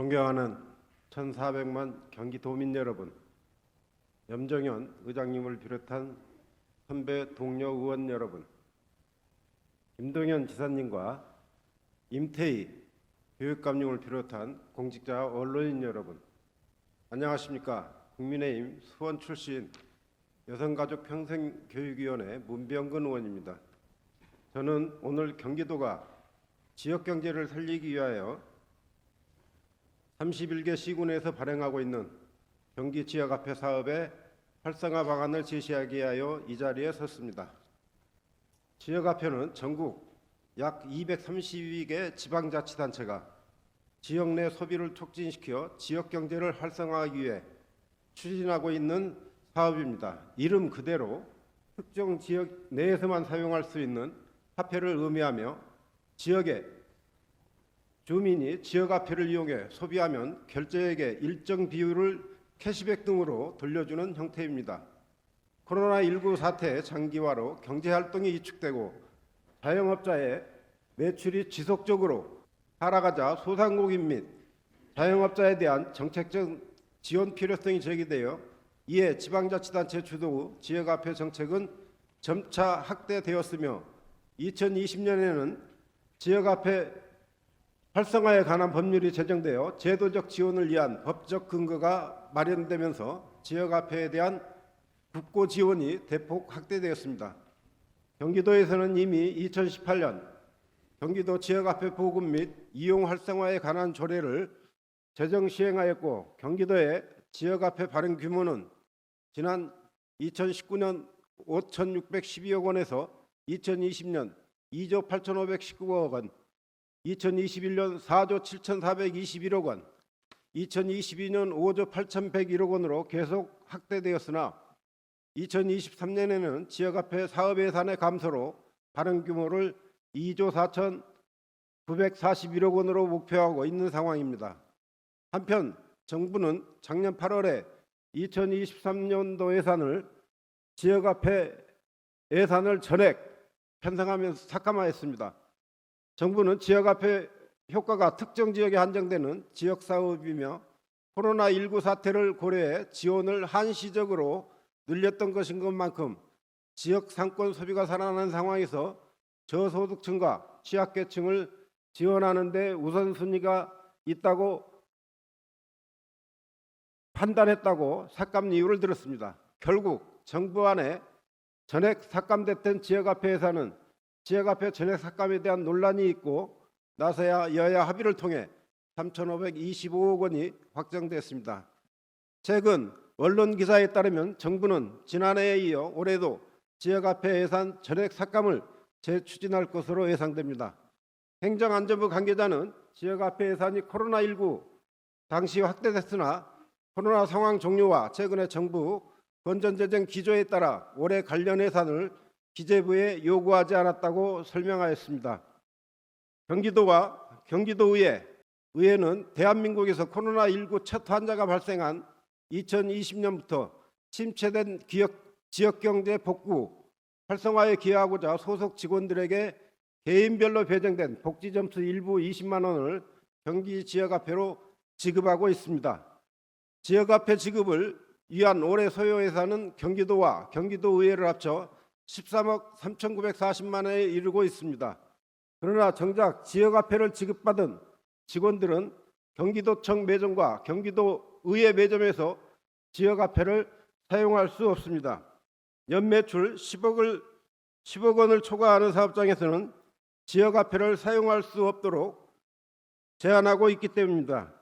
존경하는 1,400만 경기도민 여러분, 염정현 의장님을 비롯한 선배 동료 의원 여러분, 김동연 지사님과 임태희 교육감님을 비롯한 공직자 언론인 여러분, 안녕하십니까? 국민의힘 수원 출신 여성가족 평생교육위원회 문병근 의원입니다. 저는 오늘 경기도가 지역 경제를 살리기 위하여 31개 시군에서 발행하고 있는 경기 지역 화폐 사업의 활성화 방안을 제시하기 위하여 이 자리에 섰습니다. 지역 화폐는 전국 약 232개 지방자치단체가 지역 내 소비를 촉진시켜 지역 경제를 활성화하기 위해 추진하고 있는 사업입니다. 이름 그대로 특정 지역 내에서만 사용할 수 있는 화폐를 의미하며 지역의 주민이 지역 화폐를 이용해 소비하면 결제액의 일정 비율을 캐시백 등으로 돌려주는 형태입니다. 코로나19 사태 장기화로 경제 활동이 위축되고 자영업자의 매출이 지속적으로 하락하자 소상공인 및 자영업자에 대한 정책적 지원 필요성이 제기되어 이에 지방자치단체 주도 지역화폐 정책은 점차 확대되었으며 2020년에는 지역화폐 활성화에 관한 법률이 제정되어 제도적 지원을 위한 법적 근거가 마련되면서 지역화폐에 대한 국고 지원이 대폭 확대되었습니다. 경기도에서는 이미 2018년 경기도 지역화폐 보급 및 이용 활성화에 관한 조례를 제정 시행하였고 경기도의 지역화폐 발행 규모는 지난 2019년 5,612억 원에서 2020년 2조 8,519억 원, 2021년 4조 7,421억 원, 2022년 5조 8,101억 원으로 계속 확대되었으나 2023년에는 지역화폐 사업 예산의 감소로 발행 규모를 2조 4,941억 원으로 목표하고 있는 상황입니다. 한편 정부는 작년 8월에 2023년도 예산을 지역화폐 예산을 전액 편성하면서 삭감하였습니다. 정부는 지역 화폐 효과가 특정 지역에 한정되는 지역 사업이며 코로나19 사태를 고려해 지원을 한시적으로 늘렸던 것인 것만큼 지역 상권 소비가 살아나는 상황에서 저소득층과 취약계층을 지원하는 데 우선순위가 있다고 판단했다고 삭감 이유를 들었습니다. 결국 정부 안에 전액 삭감됐던 지역화폐 예산은 지역화폐 전액 삭감에 대한 논란이 있고 나서야 여야 합의를 통해 3,525억 원이 확정됐습니다. 최근 언론 기사에 따르면 정부는 지난해에 이어 올해도 지역화폐 예산 전액 삭감을 재추진할 것으로 예상됩니다. 행정안전부 관계자는 지역화폐 예산이 코로나19 당시 확대됐으나 코로나 상황 종료와 최근에 정부 건전재정 기조에 따라 올해 관련 예산을 기재부에 요구하지 않았다고 설명하였습니다. 경기도와 경기도의회, 의회는 대한민국에서 코로나19 첫 환자가 발생한 2020년부터 침체된 기업, 지역경제 복구 활성화에 기여하고자 소속 직원들에게 개인별로 배정된 복지점수 일부 20만 원을 경기 지역화폐로 지급하고 있습니다. 지역화폐 지급을 위한 올해 소요 예산은 경기도와 경기도의회를 합쳐 13억 3,940만 원에 이르고 있습니다. 그러나 정작 지역 화폐를 지급받은 직원들은 경기도청 매점과 경기도 의회 매점에서 지역 화폐를 사용할 수 없습니다. 연 매출 10억을 10억 원을 초과하는 사업장에서는 지역 화폐를 사용할 수 없도록 제한하고 있기 때문입니다.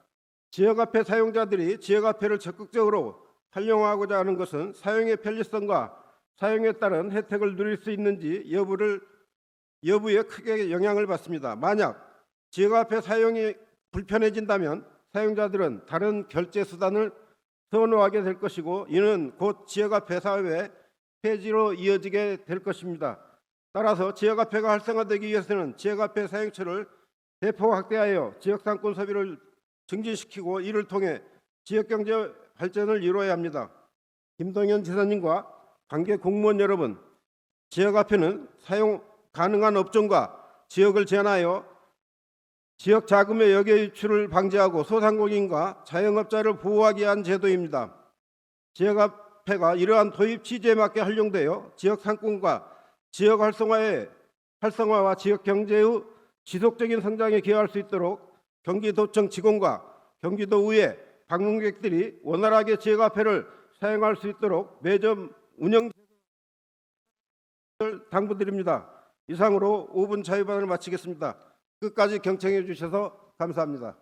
지역 화폐 사용자들이 지역 화폐를 적극적으로 활용하고자 하는 것은 사용의 편리성과 사용에 따른 혜택을 누릴 수 있는지 여부를 여부에 크게 영향을 받습니다. 만약 지역화폐 사용이 불편해진다면 사용자들은 다른 결제 수단을 선호하게 될 것이고 이는 곧 지역화폐 사업의 폐지로 이어지게 될 것입니다. 따라서 지역화폐가 활성화되기 위해서는 지역화폐 사용처를 대폭 확대하여 지역상권 소비를 증진시키고 이를 통해 지역경제 발전을 이루어야 합니다. 김동연 지사님과 관계 공무원 여러분, 지역 화폐는 사용 가능한 업종과 지역을 제한하여 지역 자금의 역외 유출을 방지하고 소상공인과 자영업자를 보호하기 위한 제도입니다. 지역 화폐가 이러한 도입 취지에 맞게 활용되어 지역 상권과 지역 활성화의 활성화와 지역 경제의 지속적인 성장에 기여할 수 있도록 경기도청 직원과 경기도의회 방문객들이 원활하게 지역 화폐를 사용할 수 있도록 매점 운영 을 당부드립니다. 이상으로 5분 자유반을 마치겠습니다. 끝까지 경청해 주셔서 감사합니다.